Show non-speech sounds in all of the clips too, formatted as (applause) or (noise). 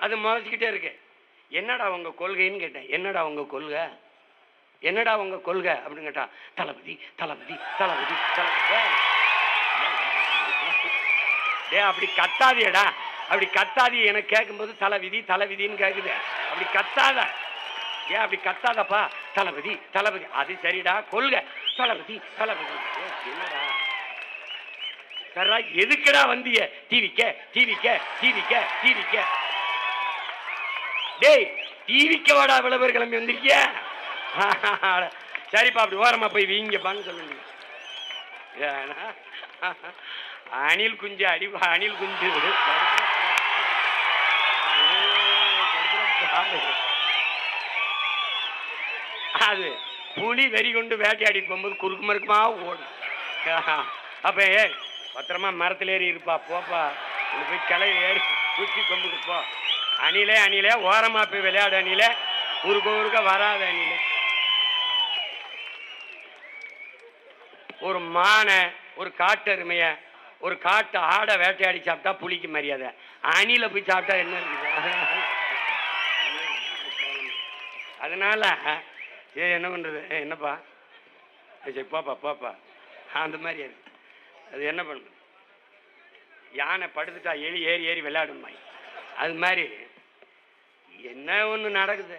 அது முளைச்சிக்கிட்டே இருக்கு. என்னடா உங்கள் கொள்கைன்னு கேட்டேன். என்னடா உங்கள் கொள்கை? என்னடா உங்கள் கொள்கை? அப்படின்னு கேட்டா தளபதி தளபதி தளபதி தளபதி. டே அப்படி கத்தாதியடா அப்படி கத்தாதி. எனக்கு கேட்கும்போது தலைவிதி தலைவிதின்னு கேட்குது அப்படி கத்தாத. ஏன் அப்படி கத்தாதப்பா? தளபதி தளபதி. அது சரிடா. கொள்கை. தளபதி தளபதி. ஏ, என்னடா? சரா எதுக்குடா வந்திய? டிவிக்க டிவிக்க டிவிக்க டிவிக்க. டேய் டிவிக்கு வாடா விளம்பர கிளம்பி வந்திருக்கிய? சரிப்பா அப்படி ஓரமா போய் வீங்கப்பான்னு சொல்லுங்க. அணில் குஞ்சு அடி அணில் குஞ்சு. அது புலி வெறி கொண்டு வேட்டையாடிட்டு போகும்போது குறுக்கு மறுக்குமா ஓடும். அப்ப ஏ பத்திரமா மரத்துல ஏறி இருப்பா போப்பா. போய் கிளை ஏறி குச்சி கொம்புக்கு போ. அணிலே அணிலே ஓரமா போய் விளையாடு அணிலே. ஊருக்கு ஊருக்க வராத அணிலே. ஒரு மானை ஒரு காட்டெருமைய ஒரு காட்டு ஆடை வேட்டையாடி சாப்பிட்டா புளிக்கு மரியாதை. அணில போய் சாப்பிட்டா என்ன இருக்குது? அதனால ஏ என்ன பண்றது? ஏ, என்னப்பா? சரி போப்பா போப்பா. அந்த மாதிரி அது. அது என்ன பண்ணுது யானை படுத்துட்டா எலி ஏறி ஏறி விளையாடும் அது மாதிரி. என்ன ஒன்று நடக்குது?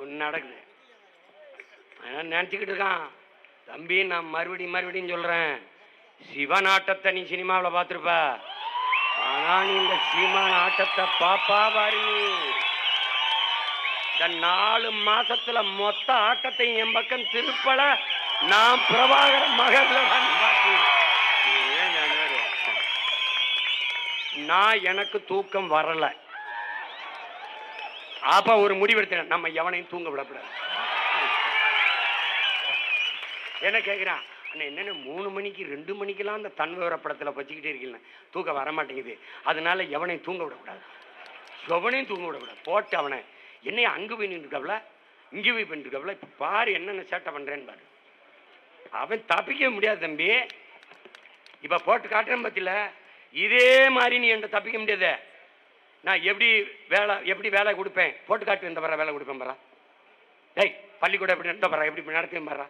ஒன்று நடக்குது. அவன் நினச்சிக்கிட்டு இருக்கான். தம்பி நான் மறுபடியும் மறுபடியும் சொல்கிறேன் சிவன் ஆட்டத்தை நீ சினிமாவில் பார்த்துருப்ப. ஆனால் நீ இந்த சீமான் ஆட்டத்தை பாப்பா பாரு இந்த நாலு மாசத்துல மொத்த ஆட்டத்தையும் என் பக்கம் திருப்பல நான் பிரபாகர மகர்ல தான் ஏன் நான் எனக்கு தூக்கம் வரலை. அப்ப ஒரு முடிவெடுத்தேன். நம்ம எவனையும் தூங்க விடக்கூடாது. என்ன கேட்குறான் அண்ணா என்னென்ன மூணு மணிக்கு ரெண்டு மணிக்கெல்லாம் அந்த தன்விவர படத்தில் வச்சுக்கிட்டே இருக்கீங்க தூக்க வர மாட்டேங்குது. அதனால எவனையும் தூங்க விடக்கூடாது. எவனையும் தூங்க விடக்கூடாது. போட்டு அவனை. என்னைய அங்கு போய் நின்றுக்கவல இங்கே போய் பண்ணிருக்கவல இப்போ பாரு என்னென்ன சேட்டை பண்ணுறேன்னு பாரு. அவன் தப்பிக்க முடியாது தம்பி. இப்போ போட்டு காட்டுறேன் பத்தில. இதே மாதிரி நீ என்கிட்ட தப்பிக்க முடியாது. நான் எப்படி வேலை எப்படி வேலை கொடுப்பேன்? போட்டு காட்டு இந்த வர வேலை கொடுப்பேன் பரா. டேய் பள்ளிக்கூடம் எப்படி நடந்த பரா எப்படி நடத்துவேன் பாரா.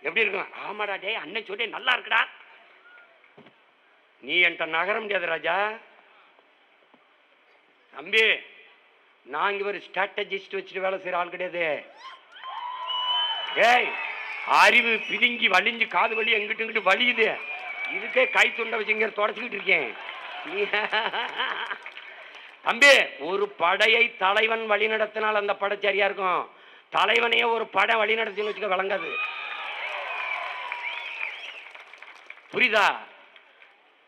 எப்படி இருக்கும் ஆமாடா டேய் அண்ணன் சொல்லி நல்லா இருக்குடா. நீ என்கிட்ட நகர முடியாது ராஜா. தம்பி நான் இங்கே ஒரு ஸ்ட்ராட்டஜிஸ்ட் வச்சுட்டு வேலை செய்கிற ஆள் கிடையாது. ஏய் அறிவு பிதுங்கி வலிஞ்சு காது வலி எங்கிட்டு இங்கிட்டு வலியுது. இதுக்கே கை துண்டை வச்சு இங்கே தொடச்சிக்கிட்டு இருக்கேன். நீ- (laughs) தம்பி ஒரு படையை தலைவன் வழி நடத்தினால் அந்த படை சரியா இருக்கும் தலைவனையே ஒரு படை வழி நடத்தின்னு வச்சுக்க விளங்காது. புரியுதா?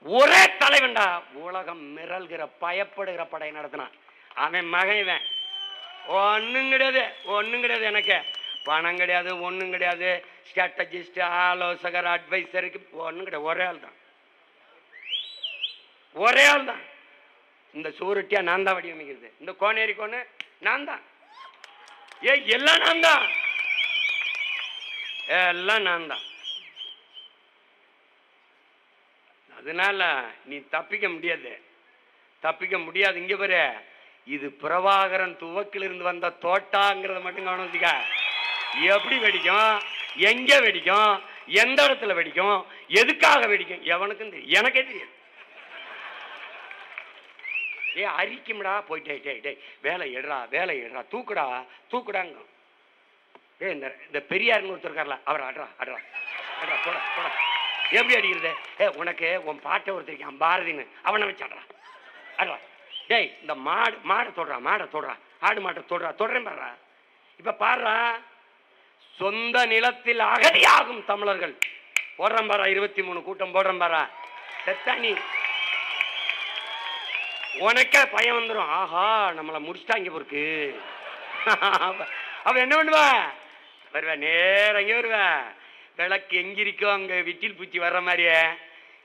ஒரே தலைவன்டா உலகம் மிரல்கிற பயப்படுகிற படையை நடத்தினான். அவன் மகன் இவன். ஒன்றும் கிடையாது ஒன்றும் கிடையாது எனக்கு. பணம் கிடையாது ஒன்றும் கிடையாது. ஸ்ட்ராட்டஜிஸ்ட் ஆலோசகர் அட்வைசருக்கு ஒன்றும் கிடையாது. ஒரே ஆள் தான் ஒரே ஆள் தான் இந்த சூருட்டியா நான் தான் வடிவமைக்கிறது. இந்த கோனேரி கோனு நான் தான். ஏ எல்லாம் நான் தான். எல்லாம் நான் தான். அதனால நீ தப்பிக்க முடியாது. தப்பிக்க முடியாது. இங்க பாரு. இது பிரபாகரன் துவக்கிலிருந்து வந்த தோட்டாங்கிறத மட்டும் கவனம் எப்படி வெடிக்கும்? எங்க வெடிக்கும்? எந்த இடத்துல வெடிக்கும்? எதுக்காக வெடிக்கும்? எவனுக்கும் தெரியும் எனக்கே தெரியாது. ஏ அரிக்கும்டா போயிட்டே டேய் டே வேலை எடுறா வேலை எடுறா தூக்குடா தூக்குடாங்க. ஏ இந்த இந்த பெரியாருன்னு ஒருத்தர் இருக்கார்ல அவர் அட்ரா அட்ரா அட்ரா போட போட. எப்படி அடிக்கிறது? ஏ உனக்கு உன் பாட்டை ஒருத்தருக்கான் பாரதின்னு அவனை வச்சு அட்ரா அட்ரா டேய் இந்த மாடு மாடை தொடுறா மாடை தொடுறா ஆடு மாட்டை தொடுறா தொடுறேன் பாடுறா இப்போ பாடுறா சொந்த நிலத்தில் அகதியாகும் தமிழர்கள். போடுறேன் பாரா இருபத்தி மூணு கூட்டம் போடுறேன் பாரா செத்தா நீ உனக்கே பயம் வந்துடும் ஆஹா நம்மளை முடிச்சிட்டாங்க பொறுக்கு அவ என்ன பண்ணுவா? வருவா நேரம் எங்கே வருவா. விளக்கு எங்கே இருக்கோ அங்க விட்டில் பூச்சி வர்ற மாதிரியே.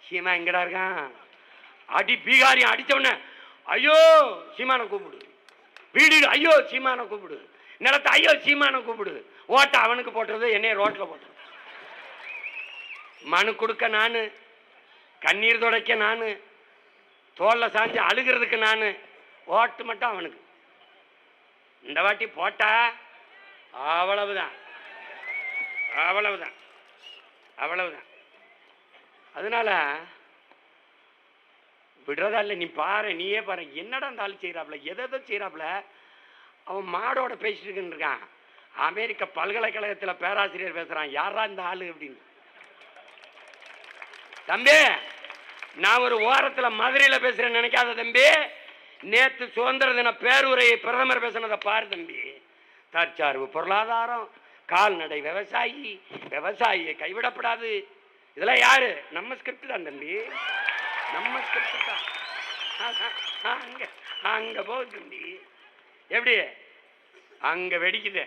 சீமா எங்கடா இருக்கான்? அடி பீகாரி அடிச்ச உடனே ஐயோ சீமான கூப்பிடு. வீடு ஐயோ சீமான கூப்பிடு. நிலத்தை ஐயோ சீமான கூப்பிடு. ஓட்ட அவனுக்கு போட்டுறது என்னைய ரோட்ல போட்டுறது. மனு கொடுக்க நானு கண்ணீர் துடைக்க நானு தோல்ல சாஞ்சு அழுகிறதுக்கு நான் ஓட்டு மட்டும் அவனுக்கு. இந்த வாட்டி போட்டா அவ்வளவுதான். அவ்வளவுதான். அவ்வளவுதான். அதனால விடுறதா இல்லை நீ பாரு நீயே பாரு. என்னடா அந்த ஆள் செய்கிறாப்புல எதை எதை செய்கிறாப்புல அவன் மாடோட பேசிட்டு இருக்கான். அமெரிக்க பல்கலைக்கழகத்தில் பேராசிரியர் பேசுகிறான் யாரா இந்த ஆள் அப்படின்னு. தம்பி! நான் ஒரு ஓரத்தில் மதுரையில் பேசுகிறேன்னு நினைக்காத தம்பி. நேற்று சுதந்திர தின பேருரையை பிரதமர் பேசினதை பாரு தம்பி. தற்சார்பு பொருளாதாரம் கால்நடை விவசாயி விவசாயியை கைவிடப்படாது. இதெல்லாம் யாரு? நம்ம ஸ்கிரிப்ட் தான் தம்பி. நம்ம ஸ்கிரிப்ட் தான். அங்கே அங்கே போகுது தம்பி. எப்படி? அங்கே வெடிக்குது.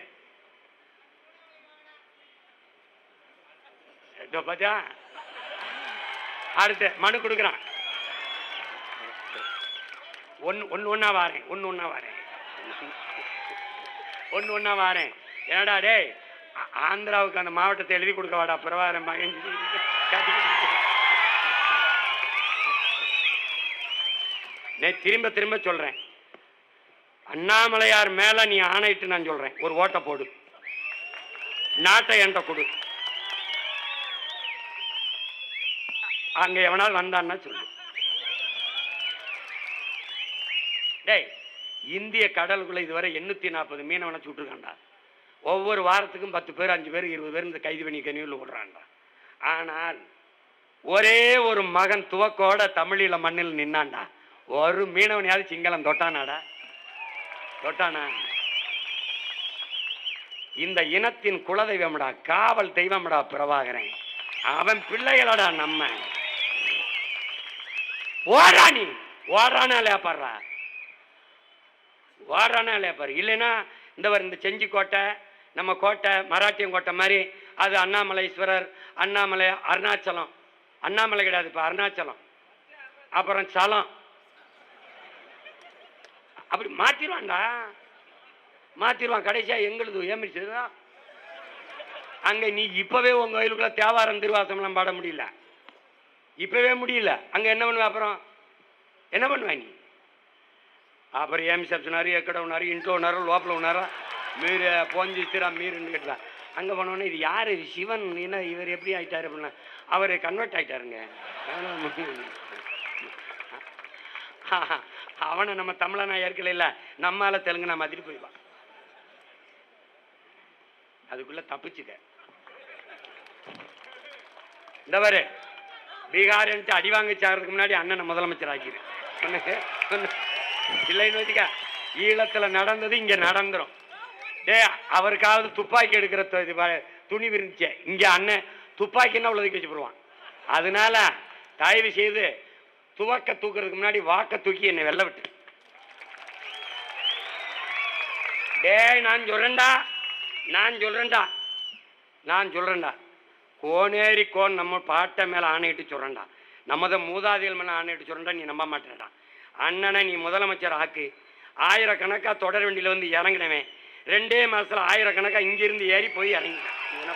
இதோ பாத்தியா? அடுத்து மனு கொடுக்குறான். ஒன்று ஒன்று ஒன்றா வாரேன் ஒன்று ஒன்றா வாரேன் ஒன்று ஒன்றா வாரேன் என்னடா டேய் ஆந்திராவுக்கு அந்த மாவட்டத்தை எழுதி கொடுக்க வாடா பிரபாரம் மகன். நே திரும்ப திரும்ப சொல்கிறேன் அண்ணாமலையார் மேலே நீ ஆணையிட்டு நான் சொல்கிறேன் ஒரு ஓட்டை போடு. நாட்டை என்கிட்ட கொடு. அங்க எவனால் வந்தான்னா சொல்லு. டேய் இந்திய கடலுக்குள்ள இதுவரை எண்ணூத்தி நாற்பது மீனவனை சுட்டுருக்காண்டா ஒவ்வொரு வாரத்துக்கும் பத்து பேர் அஞ்சு பேர் இருபது பேர் இந்த கைது பண்ணி கனிவில் விடுறான்டா ஆனால் ஒரே ஒரு மகன் துவக்கோட தமிழில மண்ணில் நின்னான்டா. ஒரு மீனவனையாவது சிங்களம் தொட்டானாடா. தொட்டானா? இந்த இனத்தின் குலதெய்வம்டா காவல் தெய்வம்டா பிரபாகரன். அவன் பிள்ளைகளடா நம்ம. ஓடுறா நீ ஓடுறானா இல்லையா பாடுறா ஓடுறானா இல்லையா இல்லைன்னா இந்த இந்த செஞ்சி கோட்டை நம்ம கோட்டை மராட்டியம் கோட்டை மாதிரி அது அண்ணாமலைஸ்வரர் அண்ணாமலை அருணாச்சலம். அண்ணாமலை கிடையாது இப்போ அருணாச்சலம். அப்புறம் சலம். அப்படி மாத்திருவான்டா. மாத்திருவான். கடைசியா எங்களுது ஏமிச்சதுதான் அங்க நீ இப்பவே உங்க கோயிலுக்குள்ள தேவாரம் திருவாசம்லாம் பாட முடியல. இப்போவே முடியல. அங்கே என்ன பண்ணுவ அப்புறம்? என்ன பண்ணுவ நீ? அப்புறம் ஏமி செப்ஷனாரு எக்கட உணாரு இன்ட்ரோ உணாரோ லோப்பில் உணாரா மீறு போஞ்சிச்சுரா மீறுன்னு கேட்டான் அங்கே போனோடனே இது யார்? இது சிவன். என்ன இவர் எப்படி ஆகிட்டார் அப்படின்னா அவர் கன்வெர்ட் ஆகிட்டாருங்க அவனை நம்ம தமிழனா ஏற்கல இல்லை. நம்மால தெலுங்குனா மாதிரி போயிடுவான் அதுக்குள்ளே தப்பிச்சுக்க இந்த பாரு. பீகார்ன்ட்டு அடி வாங்கி சாகிறதுக்கு முன்னாடி அண்ணனை முதலமைச்சர் ஆக்கிடு சொன்ன- இல்லைன்னு வச்சுக்க ஈழத்தில் நடந்தது இங்கே நடந்துரும். டே அவருக்காவது துப்பாக்கி எடுக்கிற இது துணி துணிவு இங்கே அண்ணன் துப்பாக்கின்னா உள்ளதுக்கு வச்சு போடுவான். அதனால தயவு செய்து துவக்க தூக்குறதுக்கு முன்னாடி வாக்க தூக்கி என்னை வெள்ள விட்டு. டேய் நான் சொல்றேன்டா. நான் சொல்றேன்டா. நான் சொல்றேன்டா. கோனேரி கோன் நம்ம பாட்டை மேலே ஆணையிட்டு சொல்றேன்டா. நமது மூதாதைகள் மேலே ஆணையிட்டு சொல்றேன்டா நீ நம்ப மாட்டேன்டா. அண்ணனை நீ முதலமைச்சர் ஆக்கு. ஆயிரக்கணக்காக தொடர் வண்டியில் வந்து இறங்கினவன். ரெண்டே மாதத்தில் ஆயிரக்கணக்காக இங்கிருந்து ஏறி போய் இறங்கிட்டான். என்ன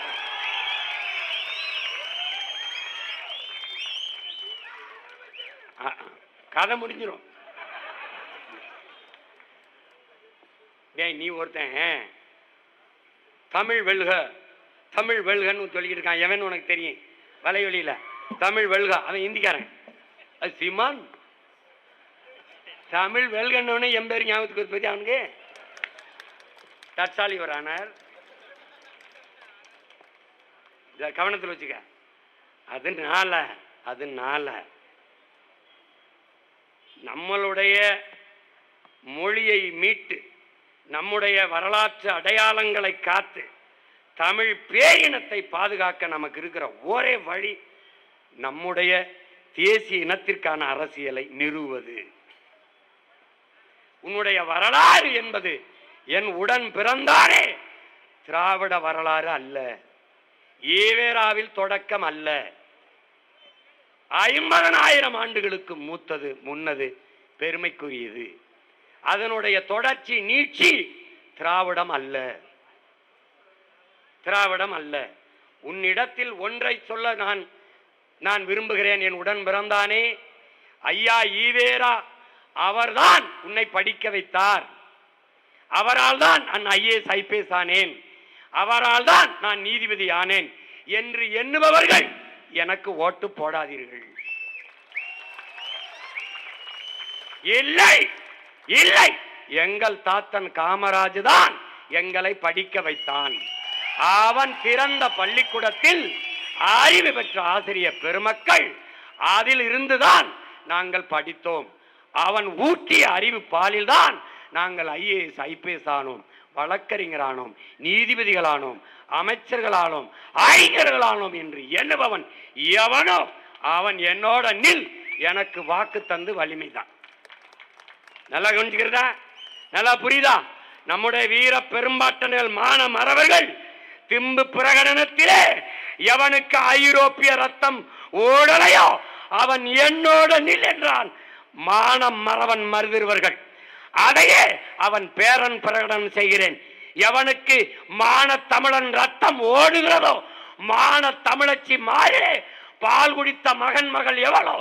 கதை முடிஞ்சிடும் டேய் நீ ஒருத்தன். தமிழ் வெல்க. தமிழ் வெல்கன்னு சொல்லிக்கிட்டு இருக்கான் எவன் உனக்கு தெரியும்? வலையொலியில். தமிழ் வெல்கா. அவன் இந்திக்காரன். அது சீமான். தமிழ் வெல்கன்னு என் பேர் ஞாபகத்துக்கு வருது அவனுக்கு? தற்சாலி வரானார் இத கவனத்தில் வச்சுக்க. அதனால அதனால நம்மளுடைய மொழியை மீட்டு நம்முடைய வரலாற்று அடையாளங்களை காத்து தமிழ் பேரினத்தை பாதுகாக்க நமக்கு இருக்கிற ஒரே வழி நம்முடைய தேசிய இனத்திற்கான அரசியலை நிறுவது உன்னுடைய வரலாறு என்பது என் உடன் பிறந்தானே திராவிட வரலாறு அல்ல. ஈவேராவில் தொடக்கம் அல்ல. ஐம்பதனாயிரம் ஆண்டுகளுக்கு மூத்தது முன்னது பெருமைக்குரியது. அதனுடைய தொடர்ச்சி நீட்சி திராவிடம் அல்ல. திராவிடம் அல்ல. உன்னிடத்தில் ஒன்றை சொல்ல நான் நான் விரும்புகிறேன் என் உடன் பிறந்தானே. ஐயா ஈவேரா அவர்தான் உன்னை படிக்க வைத்தார். அவரால் தான் நான் ஐஏஎஸ் ஐபிஎஸ் ஆனேன். அவரால் தான் நான் நீதிபதி ஆனேன் என்று எண்ணுபவர்கள் எனக்கு ஓட்டு போடாதீர்கள். இல்லை இல்லை. எங்கள் தாத்தன் காமராஜ் தான் எங்களை படிக்க வைத்தான். அவன் பிறந்த பள்ளிக்கூடத்தில் அறிவு பெற்ற ஆசிரியர் பெருமக்கள் அதில் இருந்துதான் நாங்கள் படித்தோம். அவன் ஊட்டிய அறிவு பாலில்தான் நாங்கள் ஐஏஎஸ் ஐபிஎஸ் ஆனோம். வழக்கறிஞரானோம் நீதிபதிகளானோம் அமைச்சர்களானோம் ஐயர்களானோம் என்று எண்ணுபவன் எவனோ அவன் என்னோட நில் எனக்கு வாக்கு தந்து வலிமைதான். நல்லா கவனிச்சுக்கிறதா நல்லா புரியுதா? நம்முடைய வீர பெரும்பாட்டனர்கள் மான மறவர்கள் திம்பு பிரகடனத்திலே எவனுக்கு ஐரோப்பிய ரத்தம் ஓடலையோ அவன் என்னோட நில் என்றான். மானம் மறவன் மருதிருவர்கள். அதையே அவன் பேரன் பிரகடனம் செய்கிறேன். எவனுக்கு மான தமிழன் ரத்தம் ஓடுகிறதோ மான தமிழச்சி மாறே பால் குடித்த மகன் மகள் எவளோ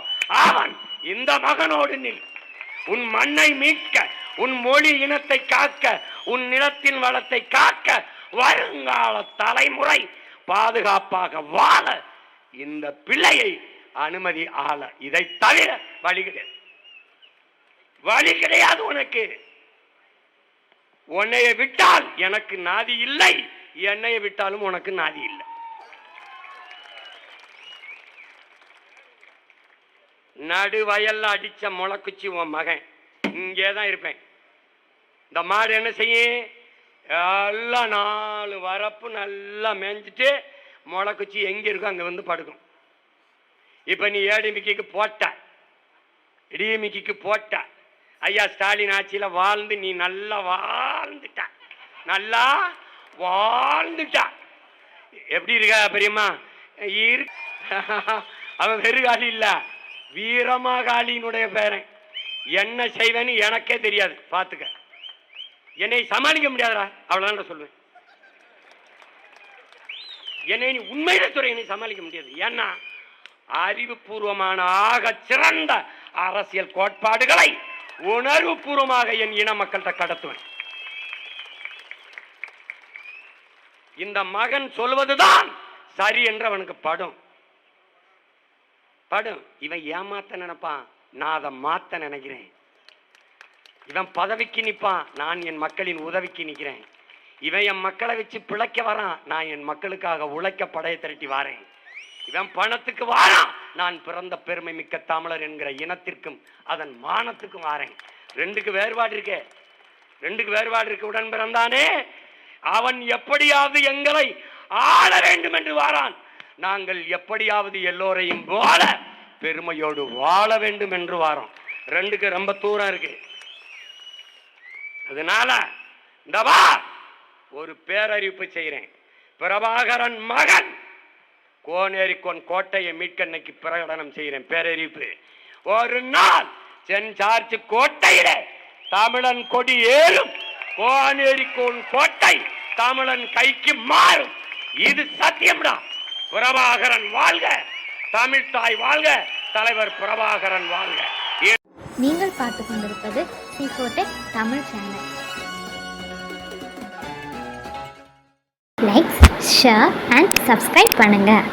அவன் இந்த மகனோடு நில். உன் மண்ணை மீட்க உன் மொழி இனத்தை காக்க உன் நிலத்தின் வளத்தை காக்க வருங்கால தலைமுறை பாதுகாப்பாக வாழ இந்த பிள்ளையை அனுமதி ஆள. இதை தவிர வழி கிடையாது வழி கிடையாது உனக்கு. உன்னைய விட்டால் எனக்கு நாதி இல்லை என்னைய விட்டாலும் உனக்கு நாதி இல்லை. நடு வயல்ல அடிச்ச முளைக்குச்சி உன் மகன். இங்கே தான் இருப்பேன். இந்த மாடு என்ன செய்யும்? எல்லாம் நாலு வரப்பு நல்லா மேய்ஞ்சிட்டு முளைக்குச்சி எங்கே இருக்கோ அங்கே வந்து படுக்கும். இப்போ நீ ஏடிமிக்கிக்கு போட்ட. இடிமிக்கிக்கு போட்ட. ஐயா ஸ்டாலின் ஆட்சியில் வாழ்ந்து நீ நல்லா வாழ்ந்துட்ட. நல்லா வாழ்ந்துட்ட. எப்படி இருக்கா பெரியம்மா? இரு. அவன் வெறுகாலி இல்லை. வீரமாகாலியினுடைய பேரன். என்ன செய்வேன்னு எனக்கே தெரியாது. பார்த்துக்க. என்னை சமாளிக்க முடியாதுடா. அவ்வளோதான் சொல்லுவேன் என்னை நீ உண்மையில துறை என்னை சமாளிக்க முடியாது. ஏன்னா அறிவுபூர்வமான ஆக சிறந்த அரசியல் கோட்பாடுகளை உணர்வுபூர்வமாக என் இன மக்கள்கிட்ட கடத்துவேன். இந்த மகன் சொல்வதுதான் சரி என்று அவனுக்கு படும். படும். இவன் ஏமாத்த நினைப்பான். நான் அதை மாத்த நினைக்கிறேன். இவன் பதவிக்கு நிற்பான் நான் என் மக்களின் உதவிக்கு நிற்கிறேன். இவன் என் மக்களை வச்சு பிழைக்க வரான். நான் என் மக்களுக்காக உழைக்க படையை திரட்டி வாரேன். இவன் பணத்துக்கு வாரான். நான் பிறந்த பெருமை மிக்க தமிழர் என்கிற இனத்திற்கும் அதன் மானத்துக்கும் வாரேன். ரெண்டுக்கு வேறுபாடு இருக்கே. ரெண்டுக்கு வேறுபாடு இருக்கு உடன் பிறந்தானே. அவன் எப்படியாவது எங்களை ஆள வேண்டும் என்று வாரான். நாங்கள் எப்படியாவது எல்லோரையும் வாழ பெருமையோடு வாழ வேண்டும் என்று வாரோம். ரெண்டுக்கு ரொம்ப தூரம் இருக்கு. அதனால இந்த வா ஒரு பேரறிவிப்பு செய்கிறேன். பிரபாகரன் மகன்! கோனேரிக்கோன் கோட்டையை மீட்க இன்னைக்கு பிரகடனம் செய்கிறேன் பேரறிவிப்பு. ஒரு நாள் சென் சார்ஜ் கோட்டையில தமிழன் கொடி ஏறும். கோனேரிக்கோன் கோட்டை தமிழன் கைக்கு மாறும். இது சத்தியம்டா. பிரபாகரன் வாழ்க! தமிழ் தாய் வாழ்க! தலைவர் பிரபாகரன் வாழ்க! நீங்கள் பார்த்து கொண்டிருப்பது சிஃபோடெக் Tamil channel like share and subscribe பண்ணுங்கள்